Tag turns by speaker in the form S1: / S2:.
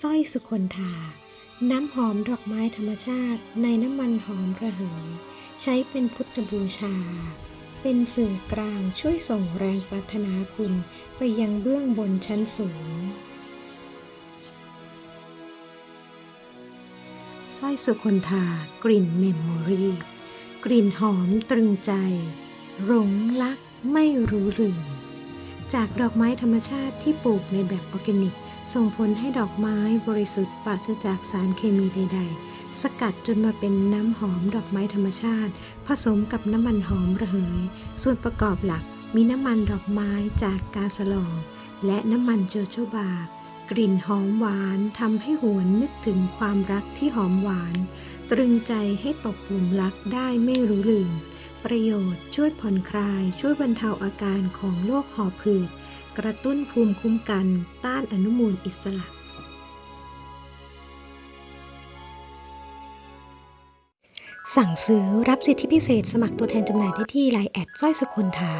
S1: สร้อยสุคนธา น้ำหอมดอกไม้ธรรมชาติ ในน้ำมันหอมระเหย ใช้เป็นพุทธบูชา เป็นสื่อกลางช่วยส่งแรงปรารถนาคุณไปยังเบื้องบนชั้นสูง สร้อยสุคนธากลิ่นเมมโมรีกลิ่นหอมตรึงใจ หลงรักไม่รู้ลืมจากดอกไม้ธรรมชาติที่ปลูกในแบบออร์แกนิก ส่งผลให้ดอกไม้บริสุทธิ์ปราศจากสารเคมีใด ๆ สกัดจนมาเป็นน้ำหอมดอกไม้ธรรมชาติ ผสมกับน้ำมันหอมระเหย ส่วนประกอบหลักมีน้ำมันดอกไม้จากกาสลอง และน้ำมันโจโจบา กลิ่นหอมหวานทำให้หวนนึกถึงความรักที่หอมหวาน ตรึงใจให้ตกหลุมรักได้ไม่รู้ลืม ประโยชน์ช่วยผ่อนคลาย ช่วยบรรเทาอาการของโรคหอบหืด กระตุ้นภูมิคุ้มกันต้านอนุมูลอิสระ สั่งซื้อรับสิทธิพิเศษสมัครตัวแทนจำหน่ายได้ที่ไลน์แอดสร้อยสุคนธา